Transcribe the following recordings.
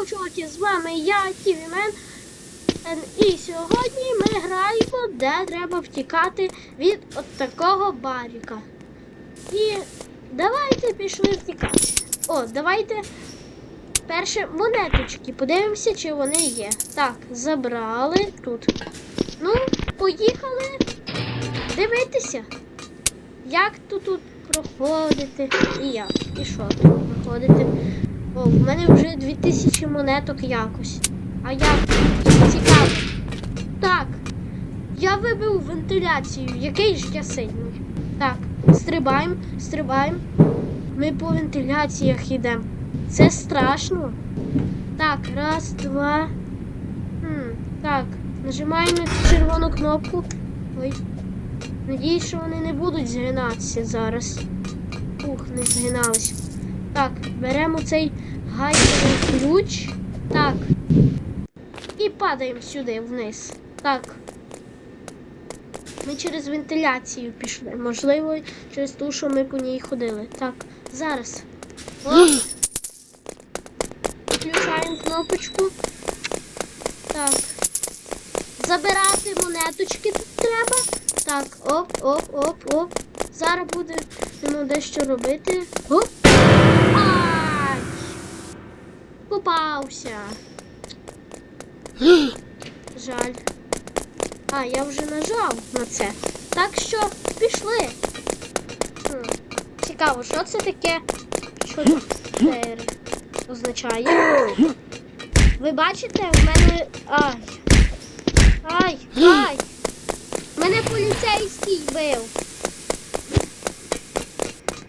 Йоу, чуваки, з вами я, Тівімен. І сьогодні ми граємо, де треба втікати від от такого баріка. І давайте пішли втікати. О, давайте перше монеточки. Подивимося, чи вони є. Так, забрали тут. Ну, поїхали дивитися, як тут тут проходити. І як. І що тут проходити. О, в мене вже 2000 монеток якось. А як? Цікаво. Так. Я вибив вентиляцію. Який ж я сильний. Так, стрибаємо, стрибаємо. Ми по вентиляціях йдемо. Це страшно. Так, раз, два. Хм, так, нажимаємо червону кнопку. Ой. Надіюсь, що вони не будуть згинатися зараз. Ух, не згинались. Так, беремо цей гайковий ключ. Так. І падаємо сюди вниз. Так. Ми через вентиляцію пішли. Можливо, через ту, що ми по ній ходили. Так, зараз. О! Включаємо кнопочку. Так. Забирати монеточки тут треба. Так, оп, оп, оп, оп. Зараз будемо дещо робити. Оп. Попався. Жаль. А, я вже нажав на це. Так що пішли. Хм. Цікаво, що це таке? Що це означає? Ви бачите, в мене. Ай. Ай, ай! Мене поліцейський бив.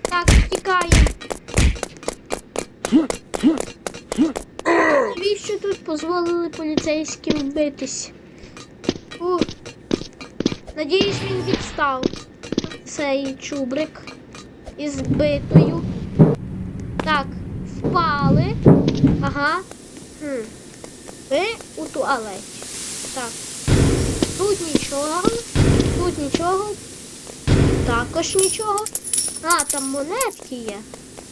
Так, втікаємо. Навіщо тут дозволили поліцейським битись? Ух. Надіюсь, він відстав цей чубрик із битою. Так, впали. Ага. Хм. Ви у туалеті. Так. Тут нічого. Тут нічого. Також нічого. А, там монетки є.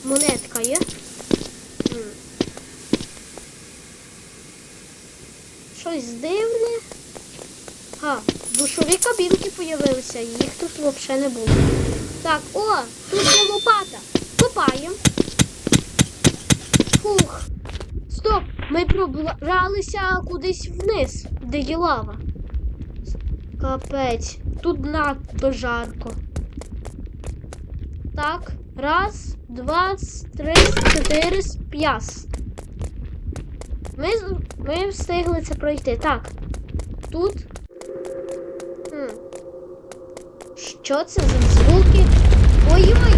Монетка є. Щось дивне. А, душові кабінки з'явилися, їх тут взагалі не було. Так, о, тут є лопата. Копаємо. Фух. Стоп! Ми пробралися кудись вниз, де є лава. Капець. Тут надто жарко. Так. Раз, два, три, чотири, п'ять. Ми, ми встигли це пройти. Так. Тут. Хм. Що це за звуки? Ой-ой!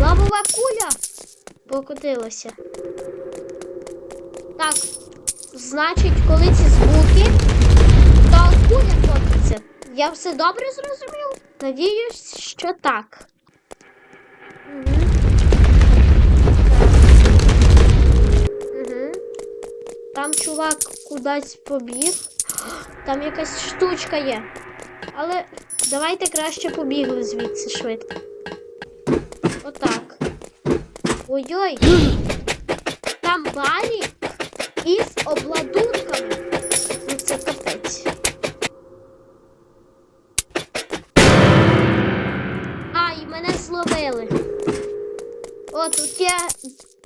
Лавова куля! Покотилася. Так. Значить, коли ці звуки, то куля котиться. Я все добре зрозумів? Надіюсь, що так. Чувак кудись побіг. Там якась штучка є. Але давайте краще побігли звідси швидко. Отак. Ой-ой. Там барік із обладунками. Ну це капець. А, і мене зловили. О, тут є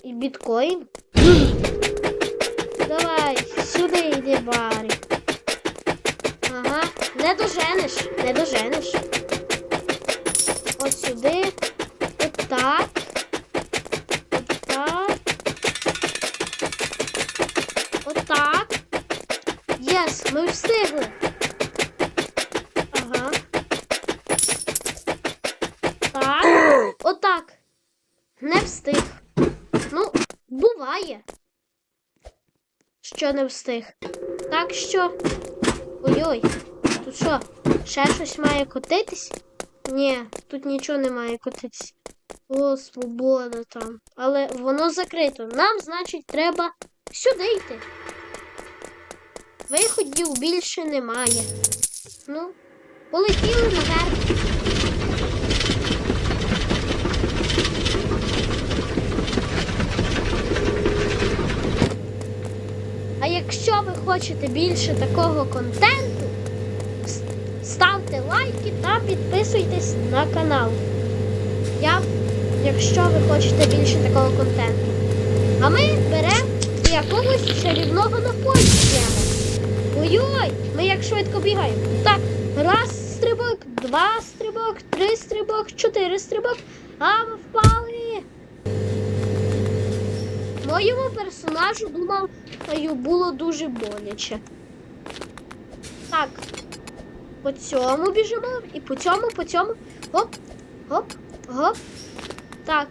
біткоін. Сюди йди, барі. Ага, не доженеш, не доженеш. Що не встиг. Так що. Ой-ой. Тут що? Ще щось має котитись? Ні, тут нічого не має котитись. О, свобода там. Але воно закрито. Нам, значить, треба сюди йти. Виходів більше немає. Ну, полетіли наверх. Хочете більше такого контенту, ставте лайки та підписуйтесь на канал. Я, якщо ви хочете більше такого контенту. А ми беремо якогось чарівного напою п'ємо. Ой-ой, ми як швидко бігаємо. Так, раз стрибок, два стрибок, три стрибок, чотири стрибок. А ми впали. Моєму персонажу, думаю, було дуже боляче. Так. По цьому біжимо і по цьому, по цьому. Гоп, гоп, гоп. Так.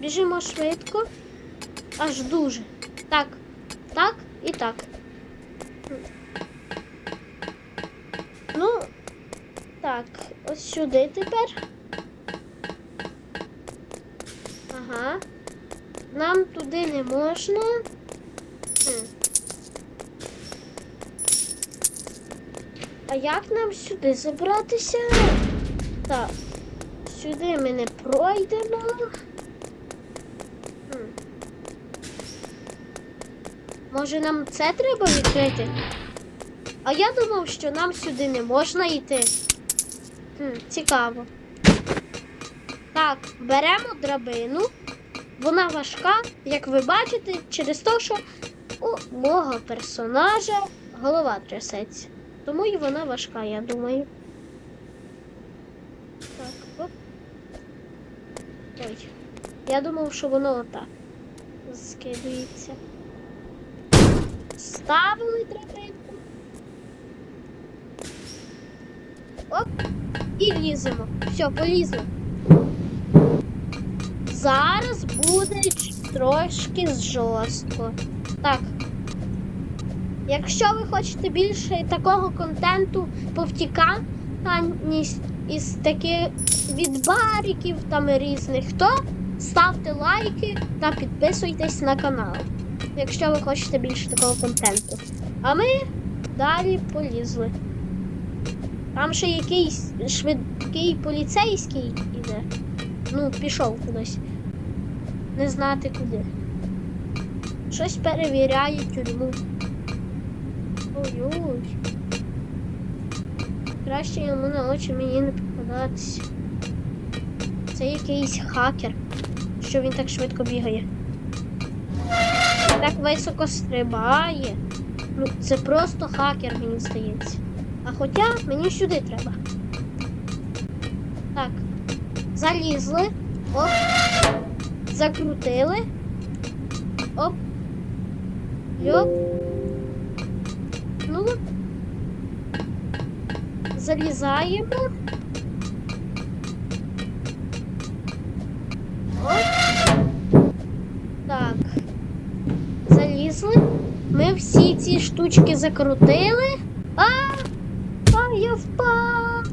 Біжимо швидко. Аж дуже. Так, так і так. Ну, так, ось сюди тепер. Ага. Нам туди не можна. А як нам сюди забратися? Так, сюди ми не пройдемо. Хм. Може нам це треба відкрити? А я думав, що нам сюди не можна йти. Хм, цікаво. Так, беремо драбину. Вона важка, як ви бачите, через те, що у мого персонажа голова трясеться. Тому і вона важка, я думаю. Так, оп. Ой. Я думав, що воно отак скидується. Ставили драбинку. Оп. І ліземо. Все, полізли. Зараз буде трошки жорстко. Так. Якщо ви хочете більше такого контенту повтіканні із таких від бариків там різних, то ставте лайки та підписуйтесь на канал. Якщо ви хочете більше такого контенту. А ми далі полізли. Там ще якийсь швидкий поліцейський іде. Ну, пішов кудись. Не знати куди. Щось перевіряє тюрму. Ой-ой. Краще йому на очі мені не попадатися. Це якийсь хакер, що він так швидко бігає. Так високо стрибає. Ну, це просто хакер, мені здається. А хоча мені сюди треба. Так. Залізли. Оп. Закрутили. Оп. Йоп. Ну. Залізаємо. Оп. Так. Залізли. Ми всі ці штучки закрутили. А! А, я впав.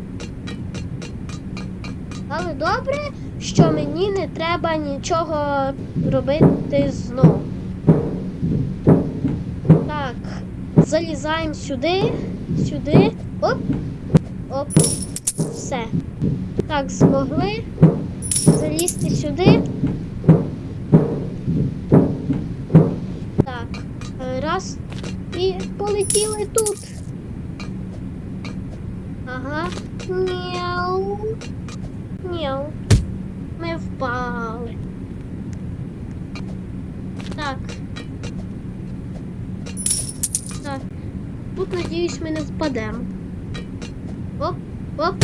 Але добре, що мені не треба нічого робити знову. Так, залізаємо сюди, сюди. Оп, оп. Все. Так, змогли залізти сюди. Так, раз. І полетіли тут. Ага. Мяу. Мяу. Ми впали. Так. Так. Тут, надіюсь, ми не впадемо. Оп, оп.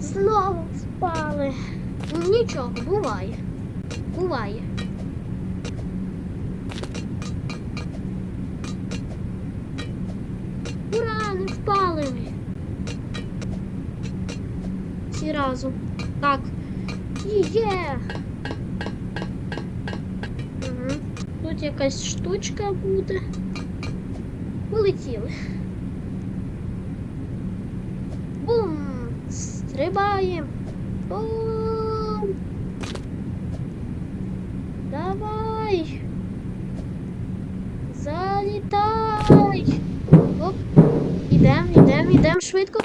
Знову впали. Ну, Нічого, буває. Буває. Ура, не впали ми. Всі разом. Так. Є. Тут якась штучка буде. Полетіли. Бум! Стрибаємо. Бум! Давай! Залітай! Оп! Ідем, ідем, ідем швидко.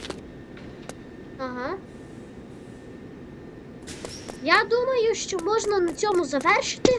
Ага. Я думаю, що можна на цьому завершити.